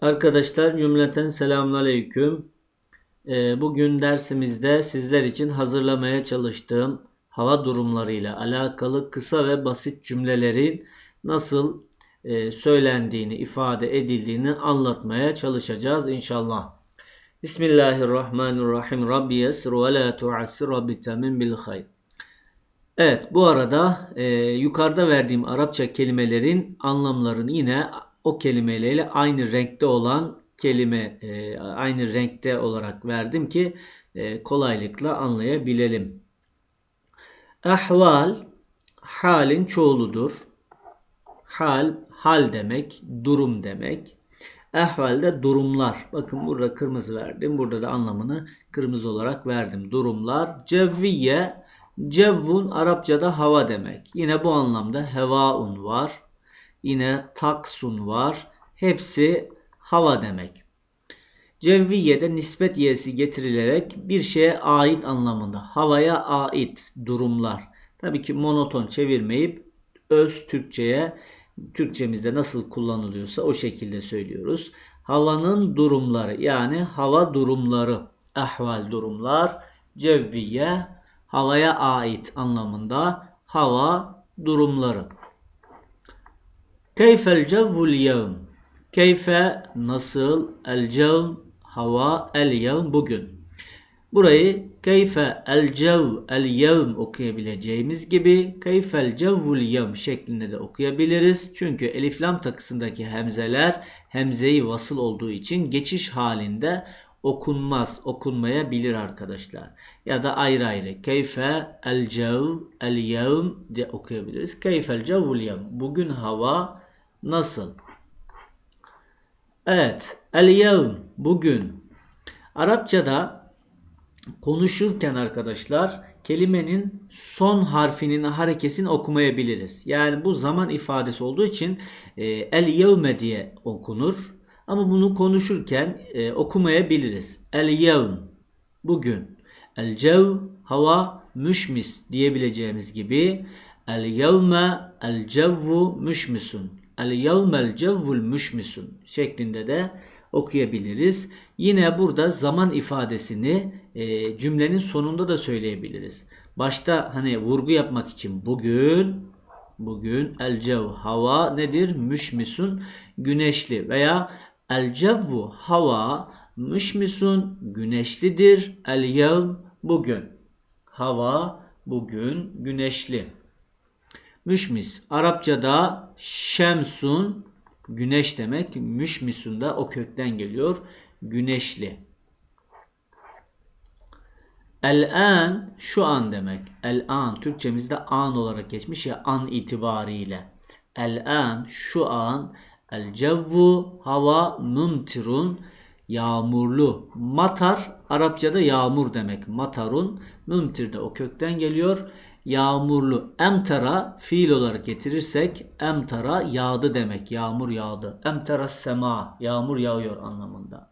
Arkadaşlar cümleten selamünaleyküm. Ee, Bugün dersimizde sizler için hazırlamaya çalıştığım hava durumlarıyla alakalı kısa ve basit cümlelerin nasıl e, söylendiğini, ifade edildiğini anlatmaya çalışacağız inşallah. Bismillahirrahmanirrahim. Rabbi yesir ve la tuassir Rabbi temin bil hayr. Evet bu arada e, yukarıda verdiğim Arapça kelimelerin anlamlarını yine o kelimeyle aynı renkte olan kelime e, aynı renkte olarak verdim ki e, kolaylıkla anlayabilelim. Ahval halin çoğuludur. Hal hal demek, durum demek. Ehvalde durumlar. Bakın burada kırmızı verdim. Burada da anlamını kırmızı olarak verdim. Durumlar. Cevviye. Cevvun Arapçada hava demek. Yine bu anlamda hevaun var. Yine taksun var. Hepsi hava demek. Cevviye'de nispet yesi getirilerek bir şeye ait anlamında. Havaya ait durumlar. Tabii ki monoton çevirmeyip öz Türkçe'ye Türkçemizde nasıl kullanılıyorsa o şekilde söylüyoruz. Havanın durumları yani hava durumları, ahval durumlar, cevviye havaya ait anlamında hava durumları. Keyfel cevvul yevm. Keyfe nasıl? El cevm hava el yevm bugün. Burayı keyfe el cev el yevm okuyabileceğimiz gibi keyfel cevvul yevm şeklinde de okuyabiliriz. Çünkü elif lam takısındaki hemzeler hemzeyi vasıl olduğu için geçiş halinde okunmaz, okunmayabilir arkadaşlar. Ya da ayrı ayrı. Keyfe el cev el yevm diye okuyabiliriz. Keyfel cevvul yevm. Bugün hava nasıl? Evet. El yevm bugün. Arapçada konuşurken arkadaşlar kelimenin son harfinin harekesini okumayabiliriz. Yani bu zaman ifadesi olduğu için e, el yevme diye okunur. Ama bunu konuşurken e, okumayabiliriz. El yevm bugün. El cev hava müşmis diyebileceğimiz gibi el yevme el cevvu müşmisun. El yevmel cevvul müşmisun şeklinde de okuyabiliriz. Yine burada zaman ifadesini e, cümlenin sonunda da söyleyebiliriz. Başta hani vurgu yapmak için bugün bugün el cev hava nedir? Müşmisun güneşli veya el cevvu hava müşmisun güneşlidir. El yev bugün hava bugün güneşli. Müşmis Arapçada şemsun güneş demek. Müşmisun da o kökten geliyor. Güneşli. El-an şu an demek. El-an Türkçemizde an olarak geçmiş ya an itibariyle. El-an şu an el-cevvu hava mumtirun yağmurlu. Matar Arapçada yağmur demek. Matarun mumtir de o kökten geliyor yağmurlu. Emtara fiil olarak getirirsek emtara yağdı demek. Yağmur yağdı. Emtara sema yağmur yağıyor anlamında.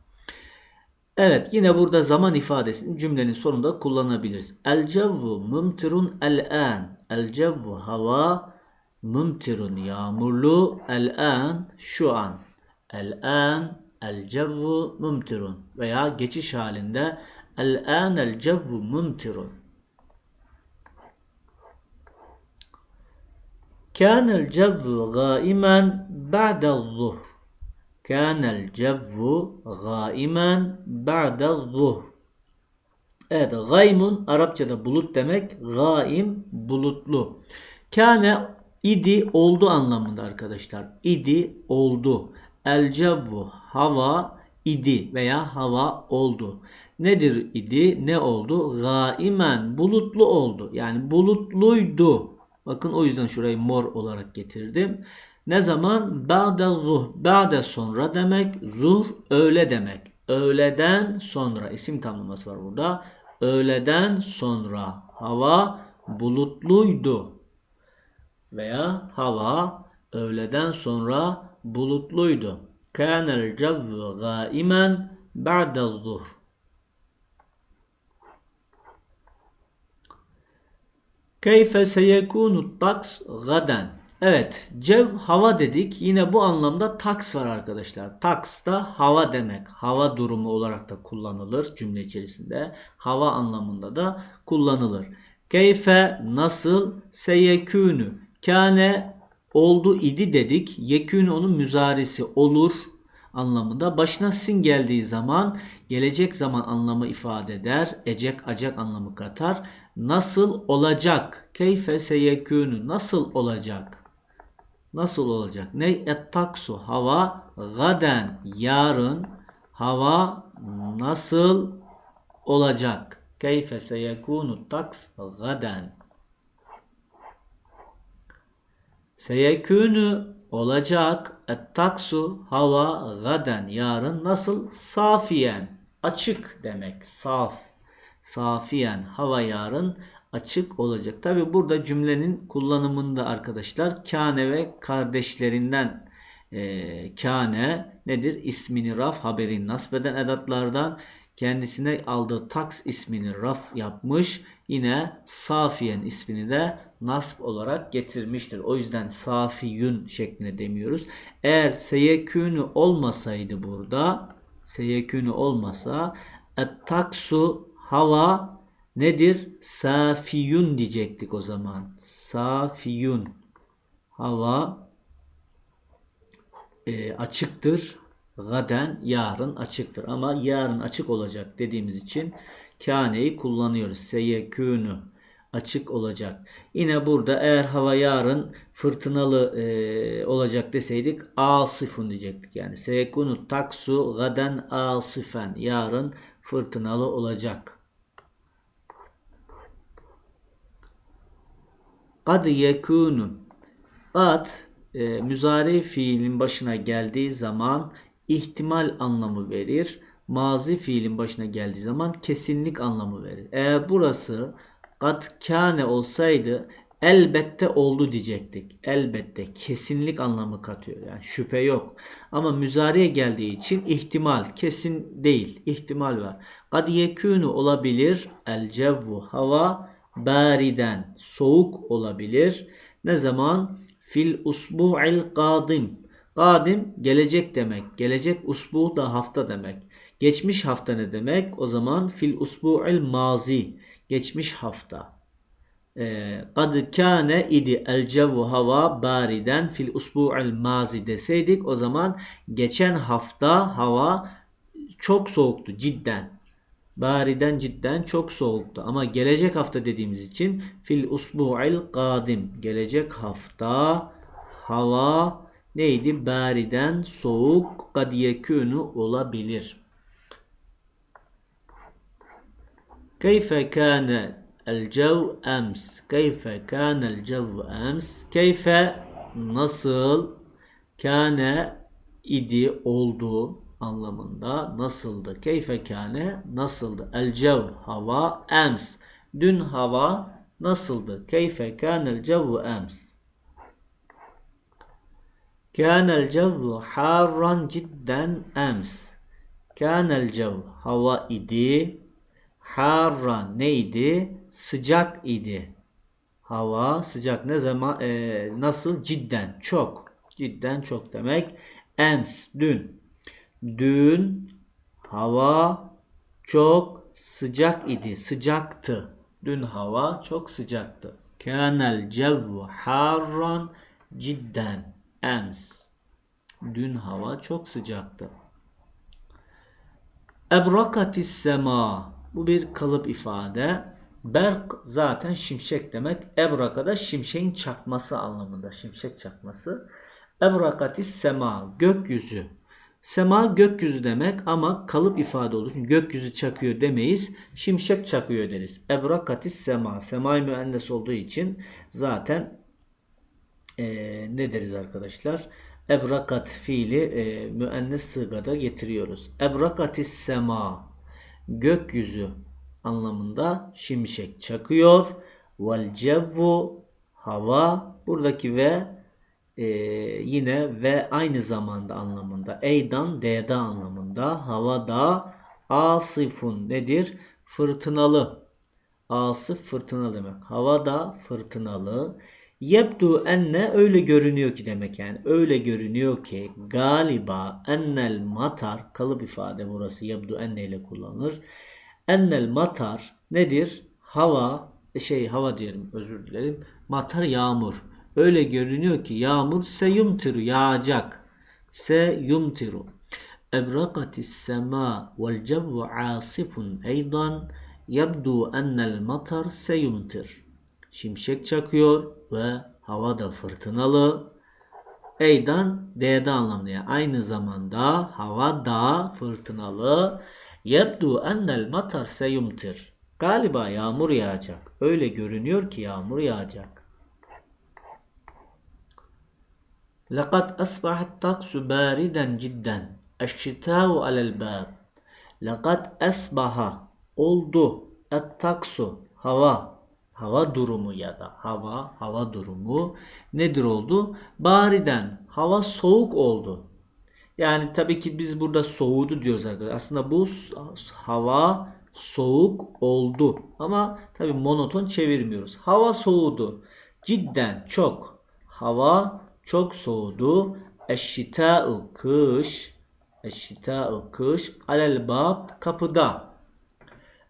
Evet yine burada zaman ifadesini cümlenin sonunda kullanabiliriz. El cevvu mumtirun el-an. El cevvu hava mumtirun yağmurlu el-an şu an. El-an el cevvu mumtirun veya geçiş halinde el-an el cevvu mumtirun. كان الجو غائما بعد الظهر كان الجو غائما بعد الظهر Evet gaymun Arapçada bulut demek. Gaim bulutlu. Kâne idi oldu anlamında arkadaşlar. İdi oldu. El cevvu hava idi veya hava oldu. Nedir idi? Ne oldu? Gaimen bulutlu oldu. Yani bulutluydu. Bakın o yüzden şurayı mor olarak getirdim. Ne zaman? Ba'de zuh. Ba'de sonra demek. Zuhr öğle demek. Öğleden sonra isim tamlaması var burada. Öğleden sonra hava bulutluydu. Veya hava öğleden sonra bulutluydu. Kânel cevvu gâimen ba'de zuhr. Keyfe seyekunu taks gaden. Evet, cev hava dedik. Yine bu anlamda taks var arkadaşlar. Taks da hava demek. Hava durumu olarak da kullanılır cümle içerisinde. Hava anlamında da kullanılır. Keyfe nasıl seyekünü kâne oldu idi dedik. Yekün onun müzarisi olur anlamında. Başına sin geldiği zaman gelecek zaman anlamı ifade eder. Ecek acak anlamı katar. Nasıl olacak? Keyfe seyekünü nasıl olacak? Nasıl olacak? Ne? Ettaksu hava gaden yarın hava nasıl olacak? Keyfe seyekunu taks gaden Seyekünü olacak ettaksu hava gaden yarın nasıl safiyen açık demek saf safiyen hava yarın açık olacak. Tabi burada cümlenin kullanımında arkadaşlar kâne ve kardeşlerinden e, kâne nedir? İsmini raf haberin nasbeden edatlardan kendisine aldığı taks ismini raf yapmış. Yine Safiyen ismini de nasb olarak getirmiştir. O yüzden Safiyün şeklinde demiyoruz. Eğer seyekünü olmasaydı burada seyekünü olmasa et taksu hava nedir? Safiyun diyecektik o zaman. Safiyun. Hava e, açıktır. Gaden yarın açıktır. Ama yarın açık olacak dediğimiz için kâneyi kullanıyoruz. Seyekûnü açık olacak. Yine burada eğer hava yarın fırtınalı e, olacak deseydik asifun diyecektik. Yani seyekûnü taksu gaden asifen yarın fırtınalı olacak. Kad yekunu. Kad e, müzari fiilin başına geldiği zaman ihtimal anlamı verir. Mazi fiilin başına geldiği zaman kesinlik anlamı verir. Eğer burası kad kâne olsaydı elbette oldu diyecektik. Elbette kesinlik anlamı katıyor. Yani şüphe yok. Ama müzariye geldiği için ihtimal kesin değil. ihtimal var. Kad yekûnu olabilir. El cevvu hava bariden soğuk olabilir. Ne zaman? Fil usbu'il kadim. Kadim gelecek demek. Gelecek usbu da hafta demek. Geçmiş hafta ne demek? O zaman fil usbu'il mazi. Geçmiş hafta. Ee, kad kâne idi el cevvu hava bariden fil usbu'il mazi deseydik o zaman geçen hafta hava çok soğuktu cidden. Bariden cidden çok soğuktu. Ama gelecek hafta dediğimiz için fil usbu'il kadim. Gelecek hafta hava neydi? Bariden soğuk kad yekûnu olabilir. El cev ems. Keyfe kâne el cev ems. Keyfe nasıl kâne idi oldu anlamında nasıldı? Keyfe kâne nasıldı? El cev hava ems. Dün hava nasıldı? Keyfe kânel cevvu ems. Kânel cevvu harran cidden ems. Kânel cev hava idi. Harran neydi? Sıcak idi. Hava sıcak ne zaman e, nasıl cidden çok cidden çok demek. Ems dün Dün hava çok sıcak idi. Sıcaktı. Dün hava çok sıcaktı. Kânel cevvu harran cidden. Ems. Dün hava çok sıcaktı. Ebrakatis sema. Bu bir kalıp ifade. Berk zaten şimşek demek. Ebraka da şimşeğin çakması anlamında. Şimşek çakması. Ebrakatis sema. Gökyüzü. Sema gökyüzü demek ama kalıp ifade olur. Çünkü gökyüzü çakıyor demeyiz. Şimşek çakıyor deriz. Ebrakatis sema. Semai müennes olduğu için zaten e, ne deriz arkadaşlar? Ebrakat fiili e, müennes sığgada getiriyoruz. Ebrakatis sema. Gökyüzü anlamında şimşek çakıyor. Vel cevvu hava. Buradaki ve e, yine ve aynı zamanda anlamında. Eydan D'da anlamında. Havada asifun nedir? Fırtınalı. Asif fırtınalı demek. Havada fırtınalı. Yebdu enne öyle görünüyor ki demek yani. Öyle görünüyor ki galiba ennel matar kalıp ifade burası yebdu enne ile kullanılır. Ennel matar nedir? Hava şey hava diyelim özür dilerim. Matar yağmur. Öyle görünüyor ki yağmur seyumtiru yağacak. Seyumtiru. Ebrakatis sema vel cevvu asifun eydan yebdu ennel matar seyumtir Şimşek çakıyor ve hava da fırtınalı. Eydan D'de anlamlı. Yani aynı zamanda hava da fırtınalı. Yebdu ennel matar seyumtir. Galiba yağmur yağacak. Öyle görünüyor ki yağmur yağacak. لقد أصبح الطقس باردا جدا الشتاء على الباب لقد أصبح oldu الطقس hava hava durumu ya da hava hava durumu nedir oldu? Bariden hava soğuk oldu. Yani tabii ki biz burada soğudu diyoruz arkadaşlar. Aslında bu hava soğuk oldu. Ama tabii monoton çevirmiyoruz. Hava soğudu. Cidden çok. Hava çok soğudu. Eşşitâ'u kış. Eşşitâ'u kış. Alel bab kapıda.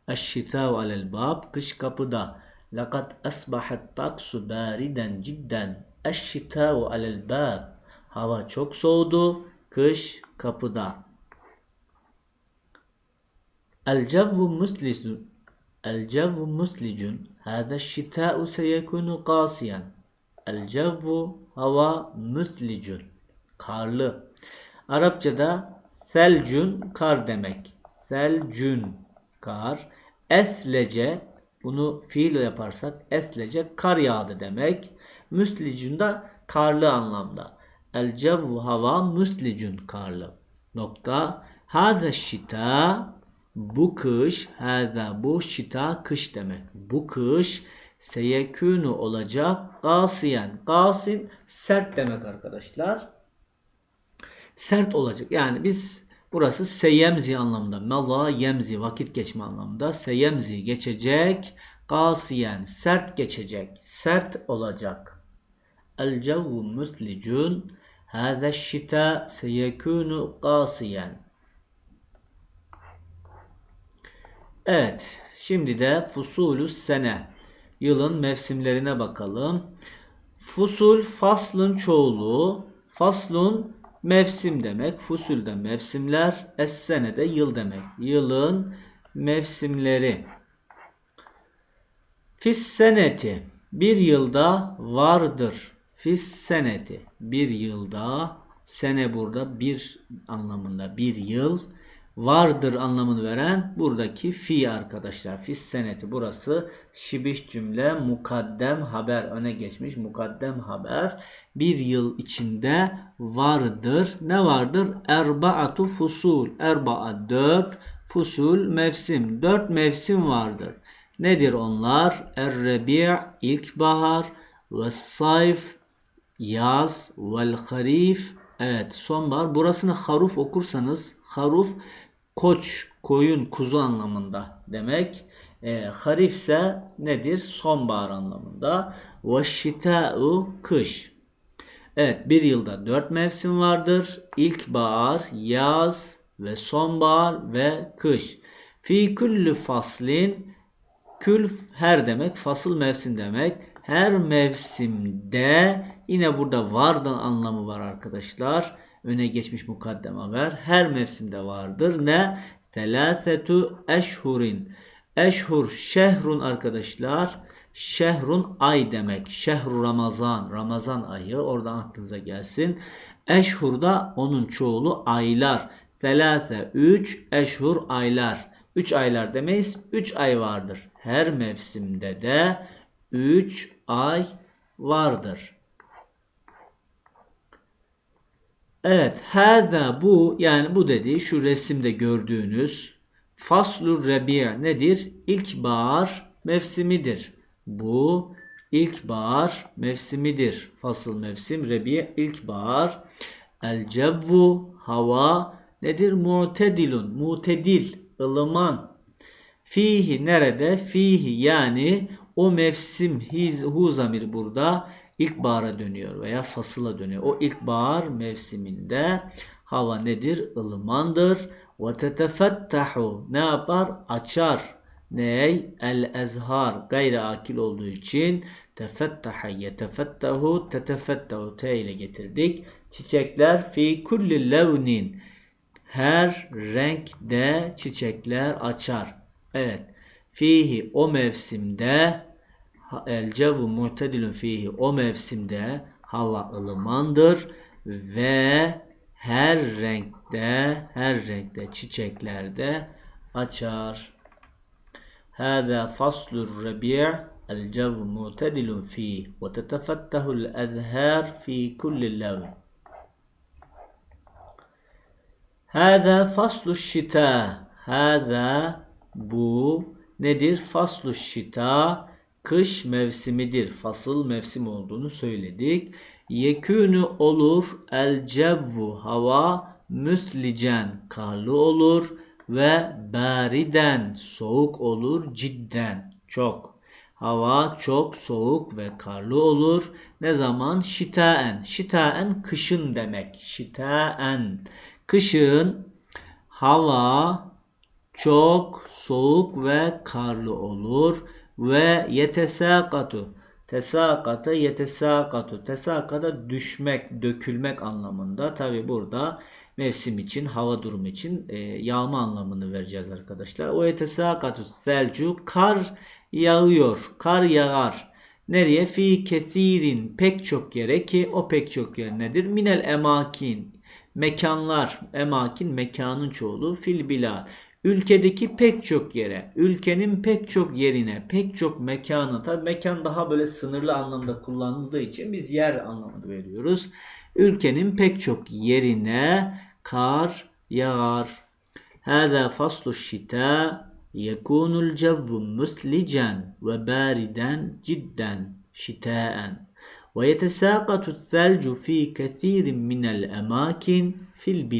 Eşşitâ'u alel bab kış kapıda. Lekad asbahat taksu bariden cidden. Eşşitâ'u alel bab. Hava çok soğudu. Kış kapıda. الجو مسلج الجو مسلج هذا الشتاء سيكون قاسيا الجو hava müslicün karlı. Arapçada selcün kar demek. Selcün kar. Eslece bunu fiil yaparsak eslece kar yağdı demek. Müslicün de karlı anlamda. El cevvu hava müslicün karlı. Nokta. Hâze şita bu kış, hâzâ bu şita kış demek. Bu kış seyekûnu olacak gasiyen. Gasin sert demek arkadaşlar. Sert olacak. Yani biz burası seyemzi anlamında. Mala yemzi vakit geçme anlamında. Seyemzi geçecek. Gasiyen sert geçecek. Sert olacak. El cevvu muslicun. Hâzâ şita seyekûnu gasiyen. Evet. Şimdi de fusulü sene. Yılın mevsimlerine bakalım. Fusul faslın çoğulu. Faslun mevsim demek. Fusul de mevsimler. Es-sene de yıl demek. Yılın mevsimleri. Fis seneti. Bir yılda vardır. Fis seneti. Bir yılda. Sene burada bir anlamında bir yıl vardır anlamını veren buradaki fi arkadaşlar. Fis seneti burası şibih cümle mukaddem haber öne geçmiş mukaddem haber bir yıl içinde vardır. Ne vardır? Erbaatu fusul. Erbaa dört. Fusul mevsim. Dört mevsim vardır. Nedir onlar? Er-rebi' ilkbahar ve sayf yaz vel harif evet sonbahar. Burasını haruf okursanız haruf koç, koyun, kuzu anlamında demek. E, harif ise nedir? Sonbahar anlamında. Ve şita'u kış. Evet bir yılda dört mevsim vardır. İlkbahar, yaz ve sonbahar ve kış. Fi kulli faslin kül her demek fasıl mevsim demek. Her mevsimde yine burada vardan anlamı var arkadaşlar öne geçmiş mukaddem haber her mevsimde vardır. Ne? Selasetu eşhurin. Eşhur şehrun arkadaşlar. Şehrun ay demek. Şehru Ramazan. Ramazan ayı. Oradan aklınıza gelsin. Eşhur da onun çoğulu aylar. Selase 3 eşhur aylar. 3 aylar demeyiz. 3 ay vardır. Her mevsimde de 3 ay vardır. Evet, hâzâ bu yani bu dediği şu resimde gördüğünüz faslur rebi' nedir? İlkbahar mevsimidir. Bu ilkbahar mevsimidir. Fasıl mevsim rebi' ilkbahar. El cevvu hava nedir? Mu'tedilun. Mu'tedil, ılıman. Fihi nerede? Fihi yani o mevsim hiz, hu zamir burada ilkbahara dönüyor veya fasıla dönüyor. O ilkbahar mevsiminde hava nedir? Ilımandır. Ve tetefettahu ne yapar? Açar. Ney? El ezhar. Gayri akil olduğu için tefettaha yetefettahu tetefettahu T ile getirdik. Çiçekler fi kulli levnin. Her renkte çiçekler açar. Evet. Fihi o mevsimde el cevu muhtedilun fihi o mevsimde hava ılımandır ve her renkte her renkte çiçeklerde açar. Hâzâ faslur rabi' el cevu muhtedilun fihi ve tetefettehul ezhâr fi kulli levn. Hâzâ faslu şita. Hâzâ bu nedir? Faslu şita kış mevsimidir. Fasıl mevsim olduğunu söyledik. Yekûnü olur el cevvu hava müslicen karlı olur ve bariden soğuk olur cidden çok. Hava çok soğuk ve karlı olur. Ne zaman? Şitaen. Şitaen kışın demek. Şitaen. Kışın hava çok soğuk ve karlı olur ve yetesakatu tesakata yetesakatu. Tesakata düşmek dökülmek anlamında. Tabi burada mevsim için hava durumu için e, yağma anlamını vereceğiz arkadaşlar. O yetesakatu selcu kar yağıyor kar yağar. Nereye? Fi kesirin pek çok yere ki o pek çok yer nedir? Minel emakin mekanlar. Emakin mekanın çoğulu fil bila ülkedeki pek çok yere, ülkenin pek çok yerine, pek çok mekana, tabi mekan daha böyle sınırlı anlamda kullanıldığı için biz yer anlamını veriyoruz. Ülkenin pek çok yerine kar yağar. Hâzâ faslu şitâ yekunul cevvu muslican ve bariden cidden şitâen. Ve yetesâqatu thelcu fi kethirin minel emâkin fil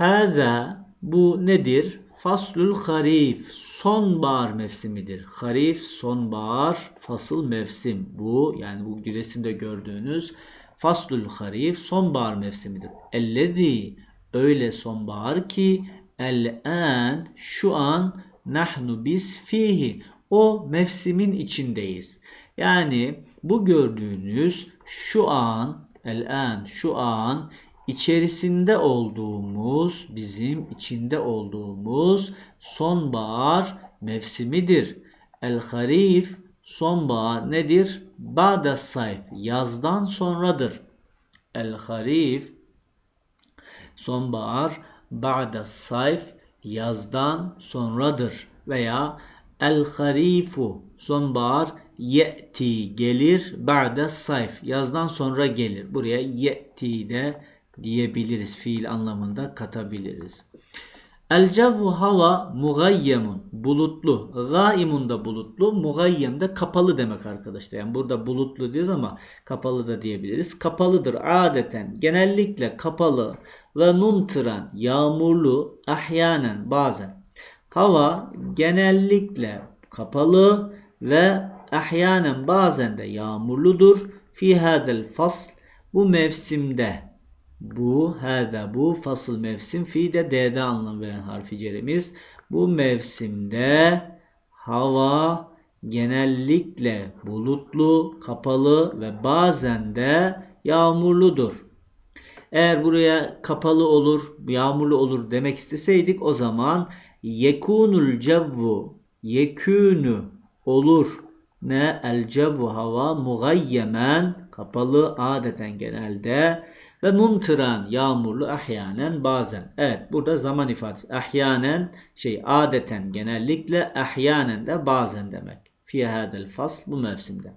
Hâzâ bu nedir? Faslul harif. Sonbahar mevsimidir. Harif sonbahar, fasıl mevsim. Bu yani bu resimde gördüğünüz faslul harif sonbahar mevsimidir. Ellezî öyle sonbahar ki el-en şu an nahnu biz fihi o mevsimin içindeyiz. Yani bu gördüğünüz şu an el-en şu an içerisinde olduğumuz, bizim içinde olduğumuz sonbahar mevsimidir. El-Harif sonbahar nedir? Ba'da sayf yazdan sonradır. El-Harif sonbahar ba'da sayf yazdan sonradır veya el-harifu sonbahar ye'ti gelir ba'da sayf yazdan sonra gelir. Buraya ye'ti de diyebiliriz. Fiil anlamında katabiliriz. El cevvu hava mugayyemun bulutlu. Gaimun da bulutlu. Mugayyem de kapalı demek arkadaşlar. Yani burada bulutlu diyoruz ama kapalı da diyebiliriz. Kapalıdır adeten. Genellikle kapalı ve mumtıran yağmurlu ahyanen bazen. Hava genellikle kapalı ve ahyanen bazen de yağmurludur. Fi hadel fasl bu mevsimde bu, hâzâ bu fasıl mevsim fi de D'de anlam veren harfi cerimiz. Bu mevsimde hava genellikle bulutlu, kapalı ve bazen de yağmurludur. Eğer buraya kapalı olur, yağmurlu olur demek isteseydik o zaman yekunul cevvu yekûnü olur. Ne el cevvu hava mugayyemen kapalı adeten genelde ve mumtıran yağmurlu ahyanen bazen. Evet burada zaman ifadesi. Ahyanen şey adeten genellikle ahyanen de bazen demek. Fi hadel fasl bu mevsimde.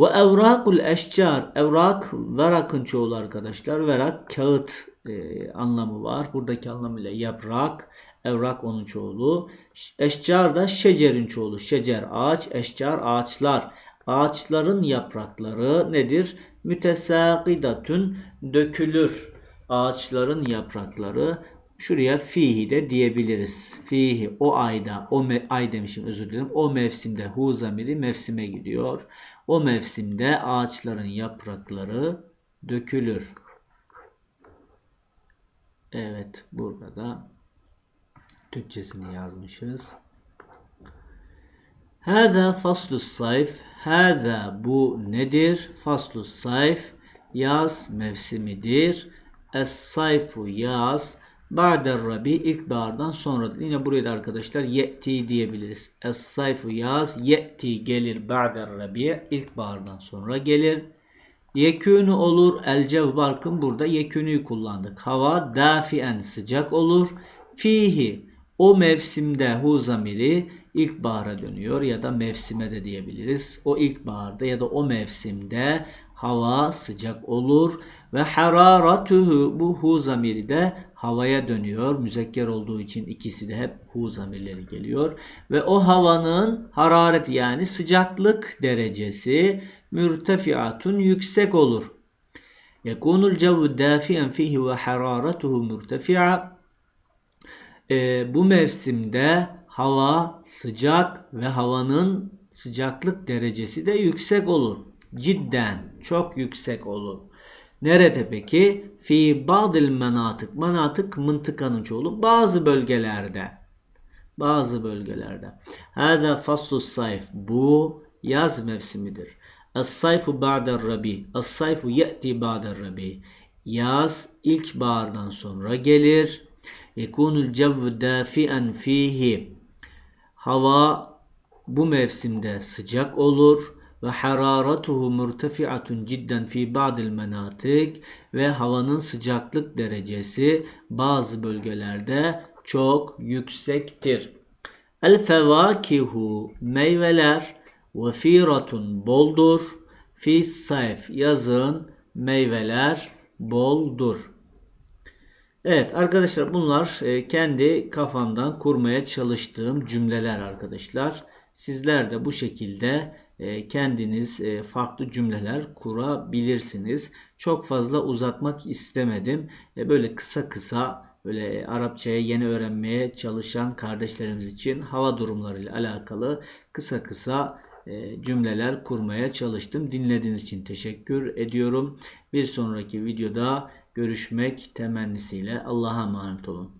Ve evrakul eşcar. Evrak verakın çoğulu arkadaşlar. Verak kağıt e, anlamı var. Buradaki anlamıyla yaprak. Evrak onun çoğulu. Eşcar da şecerin çoğulu. Şecer ağaç, eşcar ağaçlar. Ağaçların yaprakları nedir? Mütesakidatün dökülür. Ağaçların yaprakları Şuraya fihi de diyebiliriz. Fihi o ayda, o ay demişim özür dilerim. O mevsimde hu zamiri mevsime gidiyor. O mevsimde ağaçların yaprakları dökülür. Evet burada da Türkçesini yazmışız. Hâzâ faslus sayf. Hâzâ bu nedir? Faslus sayf. Yaz mevsimidir. Es-sayfu yaz. Ba'der rabi ilkbahardan sonra. Yine buraya da arkadaşlar ye'ti diyebiliriz. Es-sayfu yaz. Ye'ti gelir ba'der rabi ilkbahardan sonra gelir. Yekûnü olur. El cev barkın burada yekûnüyü kullandık. Hava dafien sıcak olur. Fihi o mevsimde hu zamiri ilkbahara dönüyor ya da mevsime de diyebiliriz. O ilkbaharda ya da o mevsimde hava sıcak olur ve hararatuhu bu hu zamiri de havaya dönüyor. Müzekker olduğu için ikisi de hep hu zamirleri geliyor. Ve o havanın hararet yani sıcaklık derecesi mürtefiatun yüksek olur. Yekunul cevu dafiyen fihi ve hararetuhu mürtefi'a. E, bu mevsimde hava sıcak ve havanın sıcaklık derecesi de yüksek olur. Cidden çok yüksek olur. Nerede peki? Fi badil menatık. Menatık mıntıkanın çoğulu. Bazı bölgelerde. Bazı bölgelerde. Hâzâ fassus sayf. Bu yaz mevsimidir. Es-sayfu ba'der rabi. Es-sayfu ye'ti ba'der rabi. Yaz ilkbahardan sonra gelir. Yekunul cevvu dafi'en fihi. Hava bu mevsimde sıcak olur ve hararatuhu murtefi'atun cidden fi ba'dil menatik ve havanın sıcaklık derecesi bazı bölgelerde çok yüksektir. El fevakihu meyveler vefiratun boldur. Fi sayf yazın meyveler boldur. Evet arkadaşlar bunlar e, kendi kafamdan kurmaya çalıştığım cümleler arkadaşlar. Sizler de bu şekilde e, kendiniz e, farklı cümleler kurabilirsiniz. Çok fazla uzatmak istemedim. Böyle kısa kısa böyle Arapçaya yeni öğrenmeye çalışan kardeşlerimiz için hava durumlarıyla alakalı kısa kısa cümleler kurmaya çalıştım. Dinlediğiniz için teşekkür ediyorum. Bir sonraki videoda görüşmek temennisiyle Allah'a emanet olun.